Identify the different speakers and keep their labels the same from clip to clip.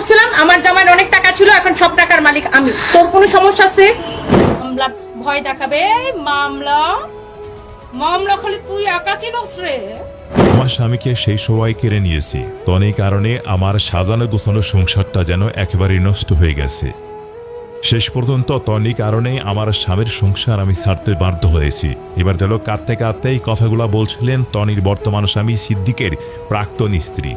Speaker 1: করছিলাম আমার জামাইয়ের অনেক টাকা ছিল এখন সব টাকার মালিক আমি। তোর কোনো সমস্যা আছে? মামলা ভয় দেখাবে মামলা। মামলা খালি তুই একা চিনস রে?
Speaker 2: আমার স্বামীকে সেই সময় কেড়ে নিয়েছি। তনি কারণে আমার সাজানো গোছানো সংসারটা যেন একেবারে নষ্ট হয়ে গেছে। শেষ পর্যন্ত তনি কারণে আমার স্বামীর সংসার আমি ছাড়তে বাধ্য হয়েছি। এবার দিল কাঁদতে কাঁদতে এই কথাগুলো বলছিলেন তনির বর্তমান স্বামী সিদ্দিকের প্রাক্তন স্ত্রী।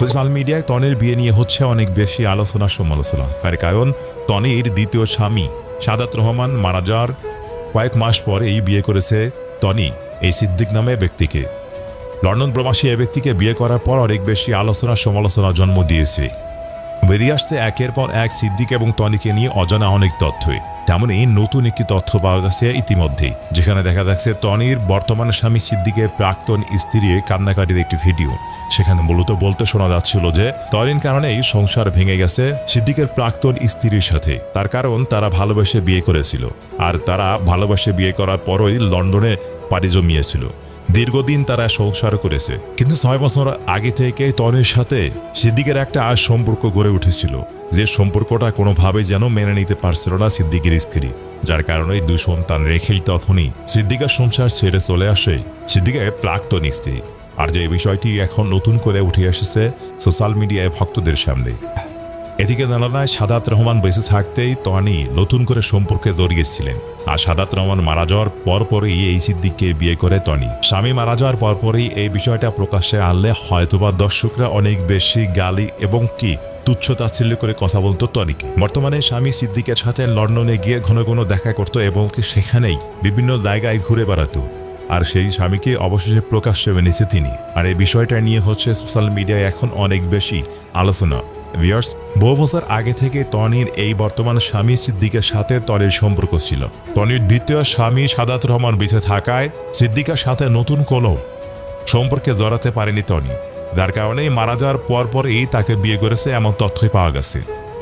Speaker 2: সোশ্যাল মিডিয়ায় তনের বিয়ে নিয়ে হচ্ছে অনেক বেশি আলোচনা সমালোচনা। তার কারণ তনির দ্বিতীয় স্বামী, সাদাত রহমান মারা যাওয়ার কয়েক মাস পরে এই বিয়ে করেছে তনি, এই সিদ্দিক নামে ব্যক্তিকে। লন্ডন প্রবাসী এ ব্যক্তিকে বিয়ে করার পর অনেক বেশি আলোচনা সমালোচনা জন্ম দিয়েছে। বেরিয়ে আসছে একের পর এক সিদ্দিক এবং তনিকে নিয়ে অজানা অনেক তথ্যই। তেমনই নতুন একটি তথ্য পাওয়া গেছে ইতিমধ্যেই। যেখানে দেখা যাচ্ছে টনির বর্তমান স্বামী সিদ্দিকের প্রাক্তন স্ত্রী কান্নাকাটির একটি ভিডিও। সেখানে মূলত বলতে শোনা যাচ্ছিল যে, তরিন কারণেই সংসার ভেঙে গেছে সিদ্দিকের প্রাক্তন স্ত্রীর সাথে। তার কারণ তারা ভালোবেসে বিয়ে করেছিল। আর তারা ভালোবেসে বিয়ে করার পরই লন্ডনে পাড়ি জমিয়েছিল। দীর্ঘদিন তারা সংসার করেছে। কিন্তু ছয় বছর আগে থেকে তনের সাথে সিদ্দিকের একটা আর সম্পর্ক গড়ে উঠেছিল। যে সম্পর্কটা কোনোভাবেই যেন মেনে নিতে পারছিল না সিদ্দিকের স্ত্রী। যার কারণে দুই সন্তান রেখেই তখনই সিদ্দিকার সংসার ছেড়ে চলে আসে সিদ্দিকের প্রাক্তন স্ত্রী। আর যে বিষয়টি এখন নতুন করে উঠে এসেছে সোশ্যাল মিডিয়ায় ভক্তদের সামনে। এদিকে জানা যায় সাদাত রহমান বেঁচে থাকতেই তনি নতুন করে সম্পর্কে জড়িয়েছিলেন। আর সাদাত রহমান মারা যাওয়ার পরপরই এই সিদ্দিককে বিয়ে করে তনি। স্বামী মারা যাওয়ার পরপরই এই বিষয়টা প্রকাশ্যে আনলে হয়তোবা দর্শকরা অনেক বেশি গালি এবং কি তুচ্ছ তাচ্ছিল্য করে কথা বলতো তনিকে। বর্তমানে স্বামী সিদ্দিকের সাথে লন্ডনে গিয়ে ঘন ঘন দেখা করত এবং সেখানেই বিভিন্ন জায়গায় ঘুরে বেড়াতো। আর সেই স্বামীকে অবশেষে প্রকাশ্যে এনেছে তিনি। আর এই বিষয়টা নিয়ে হচ্ছে সোশ্যাল মিডিয়ায় এখন অনেক বেশি আলোচনা। ভিয়ার্স বহু বছর আগে থেকে টনির এই বর্তমান স্বামী সিদ্দিকের সাথে তনির সম্পর্ক ছিল। টনির দ্বিতীয় স্বামী সাদাত রহমান বেঁচে থাকায় সিদ্দিকার সাথে নতুন কোনো সম্পর্কে জড়াতে পারেনি টনি। যার কারণে মারা যাওয়ার পরপরই তাকে বিয়ে করেছে এমন তথ্যই পাওয়া গেছে।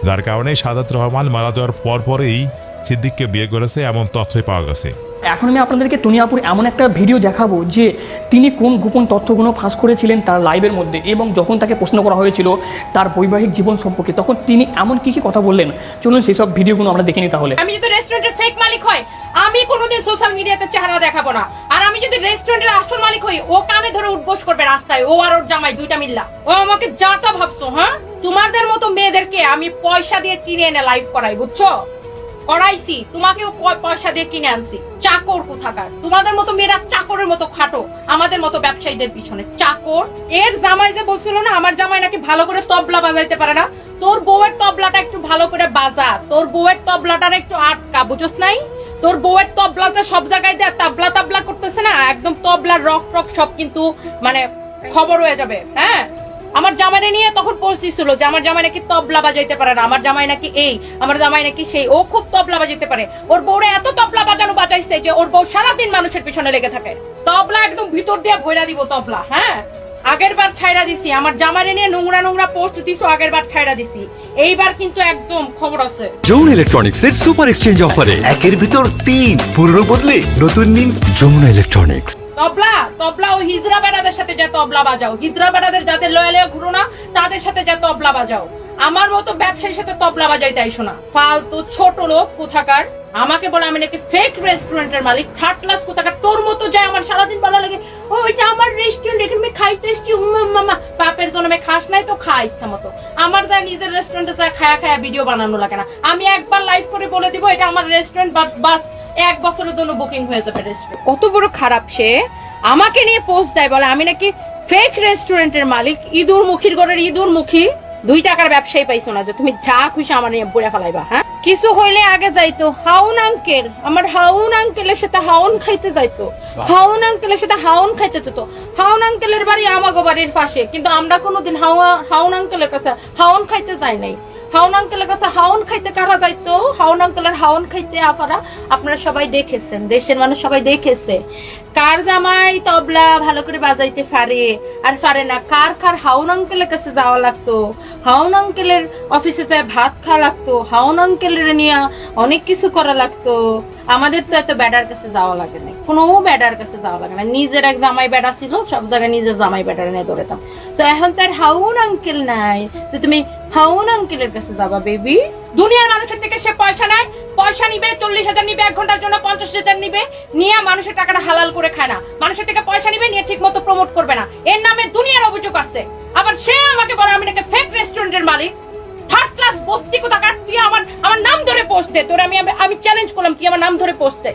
Speaker 2: যার কারণে সাদাত রহমান মারা যাওয়ার পরপরেই সিদ্দিককে বিয়ে করেছে এমন তথ্যই পাওয়া গেছে।
Speaker 3: এখন আমি আপনাদেরকে তুনিয়াপুর এমন একটা ভিডিও দেখাবো যে তিনি কোন গোপন তথ্যগুলো ফাঁস করেছিলেন তার লাইভের মধ্যে এবং যখন তাকে প্রশ্ন করা হয়েছিল তার বৈবাহিক জীবন সম্পর্কে, তখন তিনি এমন কী কী কথা বললেন? চলুন সেই সব ভিডিওগুলো আমরা দেখে নিই তাহলে।
Speaker 1: আমি যদি রেস্টুরেন্টের ফেক মালিক হয় আমি কোনোদিন সোশ্যাল মিডিয়াতে চেহারা দেখাবো না। আর আমি যদি রেস্টুরেন্টের আসল মালিক হই, ও কানে ধরে উঠবোস করবে রাস্তায়, ও আর ওর জামাই দুইটা মিল্লা। ও আমাকে যা তা ভাবছ হ্যাঁ? তোমাদের মতো মেয়েদেরকে আমি পয়সা দিয়ে কিনে এনে লাইভ করাই, বুঝছ? করাইছি, তোমাকেও পয়সা দিয়ে কিনে আনছি। চাকর কোথাকার? তোমাদের মতো মেয়েরা চাকরের মতো খাটো, আমাদের মতো ব্যবসায়ীদের পিছনে। চাকর, এর জামাই যে বলছিল না, আমার জামাই নাকি ভালো করে তবলা বাজাইতে পারে না? তোর বউয়ের তবলাটা একটু ভালো করে বাজা, তোর বউয়ের তবলাটার একটু আটকা, বুঝোস নাই? তোর বউয়ের তবলাতে সব জায়গায় দেয়, তাবলা তাবলা করতেছে না, একদম তবলার রক টক সব কিন্তু মানে খবর হয়ে যাবে হ্যাঁ? আমার জামাইরে নিয়ে তখন পোস্ট দিছিল যে আমার জামাই নাকি তবলা বাজাইতে পারে না, আমার জামাই নাকি এই, আমার জামাই নাকি সেই, ও খুব তবলা বাজাইতে পারে। ওর বউরে এত তবলা বাজানো বাজাইছে যে ওর বউ সারাদিন মানুষের পিছনে লেগে থাকে। তবলা একদম ভিতর দিয়ে ভইরা দিব তবলা হ্যাঁ? আগের বার ছাইরা দিছি, আমার জামাইরে নিয়ে নোংরা নোংরা পোস্ট দিছো, আগের বার ছাইরা দিছি। এইবার কিন্তু একদম খবর আছে।
Speaker 4: যমুন ইলেকট্রনিক্স এর সুপার এক্সচেঞ্জ অফারে একের ভিতর তিন পুরনো বদলে নতুন নিন যমুনা ইলেকট্রনিক্স
Speaker 1: তবলা তবলা ও হিজরা বেড়াদের সাথে যা তবলা বাজাও। হিজরা বেড়াদের যাদের লয়ালে ঘুরো না, তাদের সাথে যা তবলা বাজাও। আমার মতো ব্যবসায়ীর সাথে তবলা বাজাইতে আইসো না ফালতু ছোট লোক কোথাকার? আমাকে বলে আমি নাকি ফেক রেস্টুরেন্টের মালিক। থার্ড ক্লাস কোথাকার? তোর মতো যায় আমার সারাদিন ভালো লাগে। ও, এটা আমার রেস্টুরেন্ট এখানে আমি খাইতে এসছি। মামা বাপের আমি খাস নাই তো, খা ইচ্ছা মতো। আমার যা নিজের রেস্টুরেন্টে যা খায়া খায়া ভিডিও বানানো লাগে না। আমি একবার লাইভ করে বলে দিব, এটা আমার রেস্টুরেন্ট বাস এক বছরের জন্য বুকিং হয়ে যাবে রেস্টুরেন্ট কত বড় খারাপ সে। আমাকে নিয়ে পোস্ট দেয় বলে আমি নাকি ফেক রেস্টুরেন্টের মালিক। ইঁদুর মুখীর ঘরের ইঁদুর মুখী। দুই টাকার ব্যবসায়ী পাইছো না যে তুমি যা খুশি আমার নিয়ে বলে ফেলাইবা হ্যাঁ? কিছু হইলে আগে যাইতো। হাউন আঙ্কেল আমার হাউন আঙ্কেলের সাথে হাউন খাইতে যাইতো। হাউন আঙ্কেলের সাথে হাউন খাইতে যেত। হাউন আঙ্কেলের বাড়ি আমাগো বাড়ির পাশে। কিন্তু আমরা কোনোদিন হাওয়া হাউন আঙ্কেলের কাছে হাউন খাইতে যাই নাই। হাউন আঙ্কেলের কথা হাউন খাইতে কারা যাইতো? হাউন আঙ্কেলের হাউন খাইতে আপারা আপনারা সবাই দেখেছেন। দেশের মানুষ সবাই দেখেছে। কার জামাই তবলা ভালো করে বাজাইতে পারে? আর পারে না। কার কার হাউন আঙ্কেলের কাছে যাওয়া লাগতো? হাউন আঙ্কেলের অফিসে যায় ভাত খাওয়া লাগতো। হাউন আঙ্কেলের নিয়ে অনেক কিছু করা লাগতো। আমাদের তো এত ব্যাডার কাছে যাওয়া লাগে না কোনো ব্যাডার কাছে যাওয়া লাগে না নিজের এক জামাই বেড়া ছিল, সব জায়গায় নিজের জামাই বেড়ার নিয়ে দৌড়াতাম তো এখন তার হাউন আঙ্কেল নাই। যে তুমি হাউন আঙ্কেলের কাছে যাবা বেবি দুনিয়ার মানুষের থেকে সে পয়সা নেয়। পয়সা নিবে, চল্লিশ হাজার নিবে, এক ঘণ্টার জন্য পঞ্চাশ হাজার নিবে। নিয়ে মানুষের টাকাটা হালাল করে খায় না। মানুষের থেকে পয়সা নিবে, নিয়ে ঠিক মতো প্রমোট করবে না। এর নামে দুনিয়ার অভিযোগ আছে। আবার সে আমাকে বলে, আমি নাকি ফেক রেস্টুরেন্টের মালিক। থার্ড ক্লাস বস্তি কোথাকার? তুই আমার আমার নাম ধরে পোস্ট দে। তোর আমি, আমি- চ্যালেঞ্জ করলাম তুই আমার নাম ধরে পোস্ট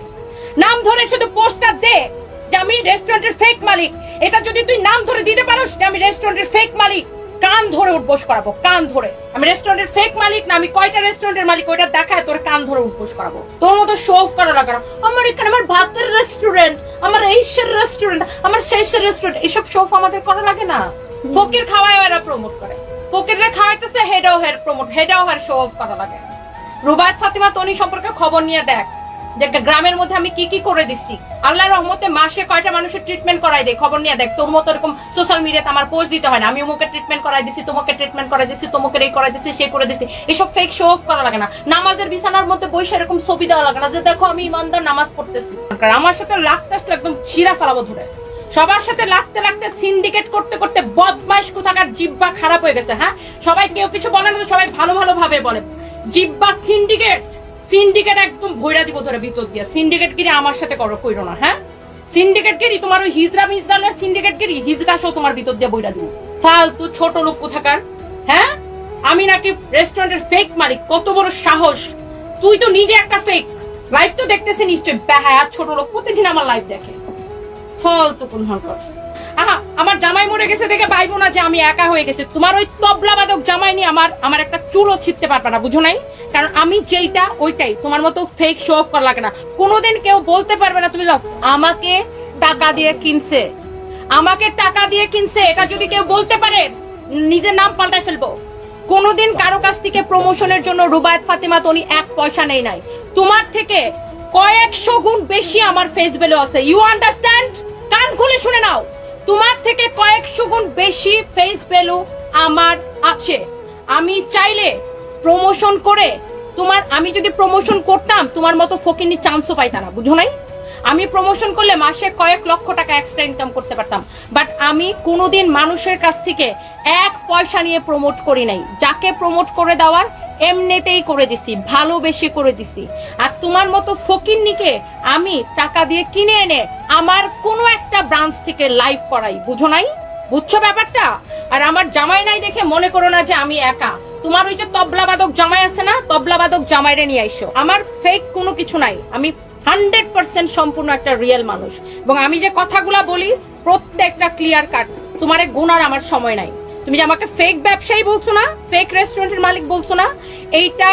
Speaker 1: নাম ধরে শুধু পোস্টটা দে যে আমি রেস্টুরেন্টের ফেক মালিক। এটা যদি তুই নাম ধরে দিতে পারোস যে আমি রেস্টুরেন্টের ফেক মালিক। কান ধরে উঠবোস করাবো কান ধরে। আমি রেস্টুরেন্টের ফেক মালিক না আমি কয়টা রেস্টুরেন্টের মালিক ওইটা দেখায় তোর কান ধরে উঠবোস করাবো। তোর মতো শো অফ করা লাগে না। আমার এখানে আমার ভাতের রেস্টুরেন্ট আমার এইসের রেস্টুরেন্ট আমার সেইসের রেস্টুরেন্ট এসব শো অফ আমাদের করা লাগে না। ফকির খাওয়ায় এরা প্রমোট করে। ফকিররা খাওয়াইতেছে হেডাও হেড প্রমোট হেডাও হেড শো অফ করা লাগে। রুবায়ত ফাতিমা তনি সম্পর্কে খবর নিয়ে দেখ যে একটা গ্রামের মধ্যে আমি কি কি করে দিচ্ছি আল্লাহর রহমতে মাসে কয়টা মানুষের ট্রিটমেন্ট করাই দেয়? খবর নিয়ে দেখ, তোর মতো এরকম সোশ্যাল মিডিয়াতে আমার পোস্ট দিতে হয় না। আমি অমুকে ট্রিটমেন্ট করাই দিছি, তোমাকে ট্রিটমেন্ট করাই দিছি তোমাকে এই করাই দিছি, সে করে দিছি। এসব ফেক শো অফ করা লাগে না। নামাজের বিছানার মধ্যে বসে এরকম ছবি দেওয়া লাগে না যে, দেখো, আমি ইমানদার, নামাজ পড়তেছি। আমার সাথে লাগতে আসলে একদম ছিঁড়া ফেলাবো ধরে। সবার সাথে লাগতে লাগতে সিন্ডিকেট করতে করতে বদমাইশ কোথাকার জিব্বা খারাপ হয়ে গেছে হ্যাঁ? সবাই কেউ কিছু বলে না, সবাই ভালো ভালো ভাবে বলে। জিব্বা সিন্ডিকেট সিন্ডিকেট একদম ভৈরা দিব ধরে ভিতর দিয়ে। সিন্ডিকেট গিরি আমার সাথে করো, কইরো না হ্যাঁ? সিন্ডিকেট গিরি তোমার ওই হিজরা মিজরালের সিন্ডিকেট গিরি হিজরা সহ তোমার ভিতর দিয়ে বইরা দিব। ফালতু ছোট লোক কোথাকার হ্যাঁ? আমি নাকি রেস্টুরেন্টের ফেক মালিক, কত বড় সাহস। তুই তো নিজে একটা ফেক লাইফ তো দেখতেছি নিশ্চয় বেহায়া ছোট লোক, প্রতিদিন আমার লাইফ দেখে। ফালতু কোন হরকত। আহা, আমার জামাই মরে গেছে দেখে পাইবো না যে আমি একা হয়ে গেছি। তোমার ওই তবলা বাদক জামাই নিয়ে আমার আমার একটা চুলও ছিটতে পারবে না, বুঝো নাই? কারণ আমি যেইটা, ওইটাই। তোমার মতো ফেক শো অফ করা লাগে না। কোনোদিন কেউ বলতে পারবে না, তুমি যাও। আমাকে টাকা দিয়ে কিনছে। আমাকে টাকা দিয়ে কিনছে, এটা যদি কেউ বলতে পারে, নিজের নাম পাল্টায় ফেলব। কোনোদিন কারও কাছ থেকে প্রমোশনের জন্য রুবায়ত ফাতিমা তনি এক পয়সা নেই নাই। তোমার থেকে কয়েকশো গুণ বেশি আমার ফেস ভ্যালু আছে। ইউ আন্ডারস্ট্যান্ড কান খুলে শুনে নাও। তোমার থেকে কয়েকশো গুণ বেশি ফেস ভ্যালু আমার আছে। আমি চাইলে প্রমোশন করে তোমার, আমি যদি প্রমোশন করতাম, তোমার মতো ফকিনি চান্সও পাইতাম না, বুঝো নাই? আমি প্রমোশন করলে মাসে কয়েক লক্ষ টাকা এক্সট্রা ইনকাম করতে পারতাম। বাট আমি কোনোদিন মানুষের কাছ থেকে এক পয়সা নিয়ে প্রমোট করি নাই। যাকে প্রমোট করে দেওয়ার এমনিতেই করে দিছি, ভালোবেসে করে দিছি। আর তোমার মতো ফকিন্নিকে আমি টাকা দিয়ে কিনে এনে আমার কোনো একটা ব্রাঞ্চ থেকে লাইভ করাই, বুঝো নাই? বুঝছ ব্যাপারটা? আর আমার জামাই নাই দেখে মনে করো না যে আমি একা। তোমার ওই যে তবলাবাদক জামাই আছে না, তবলাবাদক জামাইরে নিয়ে আইসো। আমার ফেক কোনো কিছু নাই। আমি হান্ড্রেড পার্সেন্ট সম্পূর্ণ একটা রিয়েল মানুষ। এবং আমি যে কথাগুলা বলি, প্রত্যেকটা ক্লিয়ার কাট তোমার গুনার আমার সময় নাই। তুমি যে আমাকে ফেক ব্যবসায়ী বলছো না ফেক রেস্টুরেন্টের মালিক বলছো না, এইটা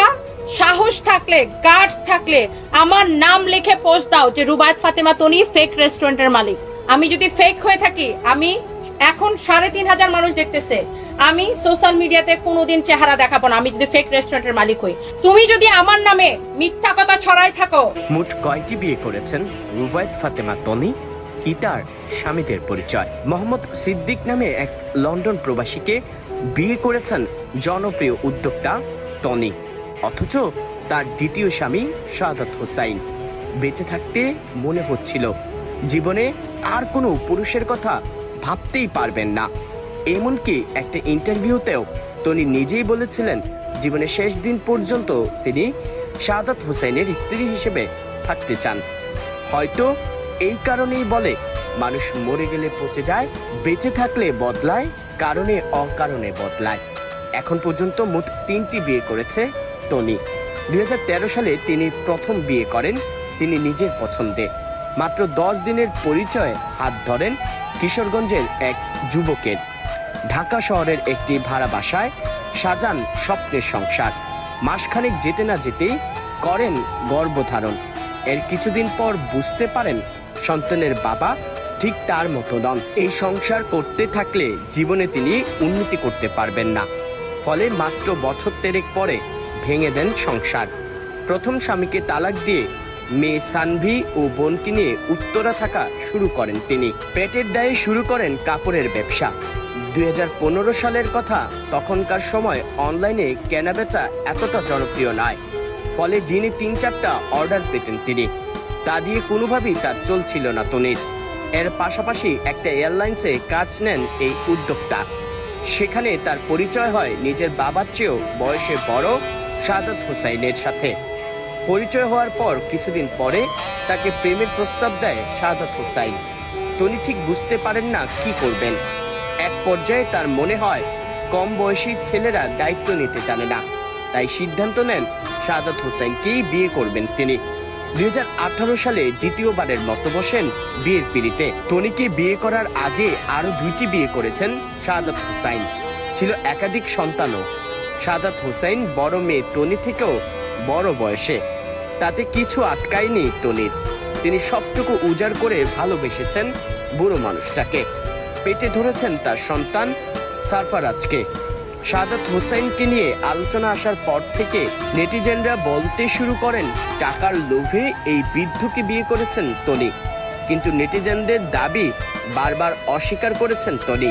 Speaker 1: সাহস থাকলে গার্ডস থাকলে আমার নাম লিখে পোস্ট দাও যে রুবায়ত ফাতেমা তনি ফেক রেস্টুরেন্টের মালিক। আমি যদি ফেক হয়ে থাকি, আমি এখন সাড়ে তিন হাজার মানুষ দেখতেছে। আমি সোশ্যাল মিডিয়াতে কোনোদিন চেহারা দেখাবো না, আমি যদি ফেক রেস্টুরেন্টের মালিক হই। তুমি যদি আমার নামে মিথ্যা কথা ছড়াই থাকো।
Speaker 5: মোট কয়টি বিয়ে করেছেন রুবায়ত ফাতেমা তনি কি তার স্বামীদের পরিচয়? মোহাম্মদ সিদ্দিক নামে এক লন্ডন প্রবাসীকে বিয়ে করেছেন জনপ্রিয় উদ্যোক্তা তনি। অথচ তার দ্বিতীয় স্বামী সাদাত হোসাইন। বেঁচে থাকতে মনে হচ্ছিল, জীবনে আর কোনো পুরুষের কথা ভাবতেই পারবেন না। এমনকি একটা ইন্টারভিউতেও তনি নিজেই বলেছিলেন, জীবনের শেষ দিন পর্যন্ত তিনি সাদাত হোসেনের স্ত্রী হিসেবে থাকতে চান। হয়তো এই কারণেই বলে, মানুষ মরে গেলে পচে যায়, বেঁচে থাকলে বদলায়, কারণে অকারণে বদলায়। এখন পর্যন্ত মোট তিনটি বিয়ে করেছে টনি দুই সালে তিনি প্রথম বিয়ে করেন তিনি নিজের পছন্দে। মাত্র দশ দিনের পরিচয়ে হাত ধরেন কিশোরগঞ্জের এক যুবকের। ঢাকা শহরের একটি ভাড়া বাসায় সাজান স্বপ্নের সংসার। মাসখানেক যেতে না যেতেই করেন গর্ভধারণ। এর কিছুদিন পর বুঝতে পারেন সন্তানের বাবা ঠিক তার মতো নন। এই সংসার করতে থাকলে জীবনে তিনি উন্নতি করতে পারবেন না। ফলে মাত্র বছর তেরেক পরে ভেঙে দেন সংসার। প্রথম স্বামীকে তালাক দিয়ে মেয়ে সানভি ও বোনকে নিয়ে উত্তরা থাকা শুরু করেন তিনি। পেটের দায়ে শুরু করেন কাপড়ের ব্যবসা। দুই হাজার পনেরো সালের কথা তখনকার সময় অনলাইনে কেনাবেচা এতটা জনপ্রিয় নয়। ফলে দিনে তিন চারটা অর্ডার পেতেন তিনি। তা দিয়ে কোনোভাবেই তার চলছিল না তনির। এর পাশাপাশি একটা এয়ারলাইন্সে কাজ নেন এই উদ্যোক্তা। সেখানে তার পরিচয় হয় নিজের বাবার চেয়েও বয়সে বড় সাদাত হোসাইনের সাথে। পরিচয় হওয়ার পর কিছুদিন পরে তাকে প্রেমের প্রস্তাব দেয় সাদাত হোসাইন। তনি ঠিক বুঝতে পারেন না কি করবেন। এক পর্যায়ে তার মনে হয়, কম বয়সী ছেলেরা দায়িত্ব নিতে জানে না। তাই সিদ্ধান্ত নেন, সাদাত হোসেনকেই বিয়ে করবেন তিনি। দুই হাজার আঠারো সালে দ্বিতীয়বারের মতো বসেন বিয়ের পিড়িতে। তনিকে বিয়ে করার আগে আরও দুইটি বিয়ে করেছেন সাদাত হুসাইন। ছিল একাধিক সন্তানও। সাদাত হোসেন বড় মেয়ে তনি থেকেও বড় বয়সে। তাতে কিছু আটকায়নি তনির তিনি সবটুকু উজাড় করে ভালোবেসেছেন বুড়ো মানুষটাকে। পেটে ধরেছেন তার সন্তান সারফারাজকে। সাদাত হোসেনকে নিয়ে আলোচনা আসার পর থেকে নেটিজেনরা বলতে শুরু করেন, টাকার লোভে এই বৃদ্ধকে বিয়ে করেছেন তনি কিন্তু নেটিজেনদের দাবি বারবার অস্বীকার করেছেন তনি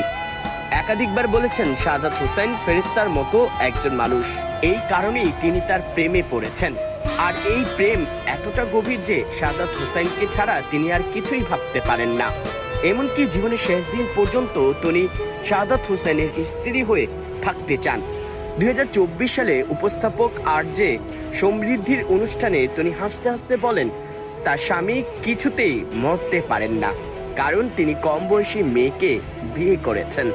Speaker 5: একাধিকবার বলেছেন সাদাত হোসেন ফেরিস্তার মতো একজন মানুষ। এই কারণেই তিনি তার প্রেমে পড়েছেন। আর এই প্রেম এতটা গভীর যে সাদাত হোসেনকে ছাড়া তিনি আর কিছুই ভাবতে পারেন না। এমনকি জীবনের শেষ দিন পর্যন্ত তিনি সাদাত হোসেনের স্ত্রী হয়ে থাকতে চান। দুই হাজার চব্বিশ সালে উপস্থাপক আর যে সমৃদ্ধির অনুষ্ঠানে তিনি হাসতে হাসতে বলেন, তার স্বামী কিছুতেই মরতে পারেন না। কারণ তিনি কম বয়সী মেয়েকে বিয়ে করেছেন।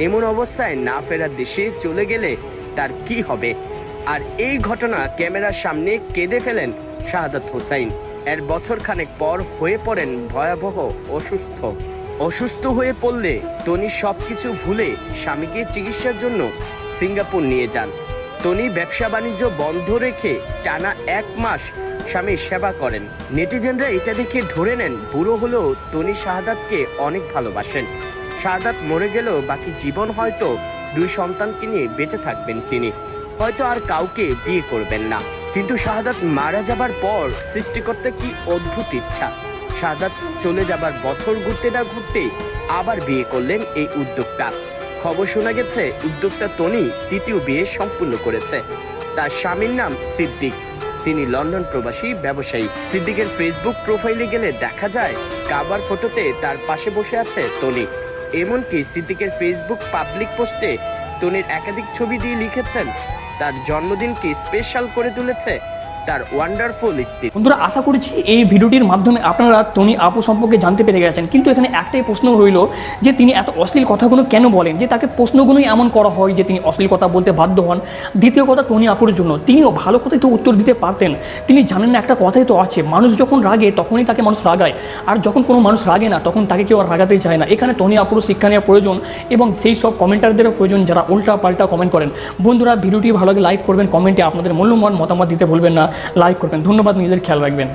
Speaker 5: এমন অবস্থায় না ফেরার দেশে চলে গেলে তার কি হবে? আর এই ঘটনা ক্যামেরার সামনে কেঁদে ফেলেন শাহাদাত হোসাইন। এর বছর খানেক পর হয়ে পড়েন ভয়াবহ অসুস্থ। অসুস্থ হয়ে পড়লে তনি সবকিছু ভুলে স্বামীকে চিকিৎসার জন্য সিঙ্গাপুর নিয়ে যান। তনি ব্যবসা বাণিজ্য বন্ধ রেখে টানা এক মাস স্বামীর সেবা করেন। নেটিজেনরা এটা দেখে ধরে নেন, বুড়ো হলেও তনি শাহাদাতকে অনেক ভালোবাসেন। শাহাদাত মরে গেলেও বাকি জীবন হয়তো দুই সন্তানকে নিয়ে বেঁচে থাকবেন তিনি। হয়তো আর কাউকে বিয়ে করবেন না। কিন্তু শাহাদাত মারা যাবার পর সৃষ্টিকর্তা কি অদ্ভুত ইচ্ছা। শাহাদাত চলে যাবার বছর ঘুরতে না ঘুরতেই আবার বিয়ে করলেন এই উদ্যোক্তা। খবর শোনা গেছে, উদ্যোক্তা তনি তৃতীয় বিয়ে সম্পূর্ণ করেছে। তার স্বামীর নাম সিদ্দিক। তিনি লন্ডন প্রবাসী, ব্যবসায়ী। সিদ্দিকের ফেসবুক প্রোফাইলে গেলে দেখা যায়, কাবার ফটোতে তার পাশে বসে আছে তনি। এমনকি সিদ্দিকের ফেসবুক পাবলিক পোস্টে তনির একাধিক ছবি দিয়ে লিখেছেন, তার জন্মদিনকে স্পেশাল করে তুলেছে তার ওয়ান্ডারফুল স্ত্রী
Speaker 3: বন্ধুরা, আশা করছি এই ভিডিওটির মাধ্যমে আপনারা টনি আপু সম্পর্কে জানতে পেরে গেছেন। কিন্তু এখানে একটাই প্রশ্ন রইল যে তিনি এত অশ্লীল কথাগুলো কেন বলেন? যে তাকে প্রশ্নগুলোই এমন করা হয় যে তিনি অশ্লীল কথা বলতে বাধ্য হন। দ্বিতীয় কথা টনি আপুর জন্য, তিনিও ভালো কথাই তো উত্তর দিতে পারতেন। তিনি জানেন না একটা কথাই তো আছে, মানুষ যখন রাগে তখনই তাকে মানুষ রাগায়। আর যখন কোনো মানুষ রাগে না, তখন তাকে কেউ আর রাগাতেই চায় না। এখানে টনি আপুর শিক্ষা নেওয়া প্রয়োজন এবং সেই সব কমেন্টারদেরও প্রয়োজন যারা উল্টা পাল্টা কমেন্ট করেন। বন্ধুরা, ভিডিওটি ভালো লাগে লাইক করবেন কমেন্টে আপনাদের মূল্যবান মতামত দিতে ভুলবেন না। লাইক করবেন ধন্যবাদ নিজেদের খেয়াল রাখবেন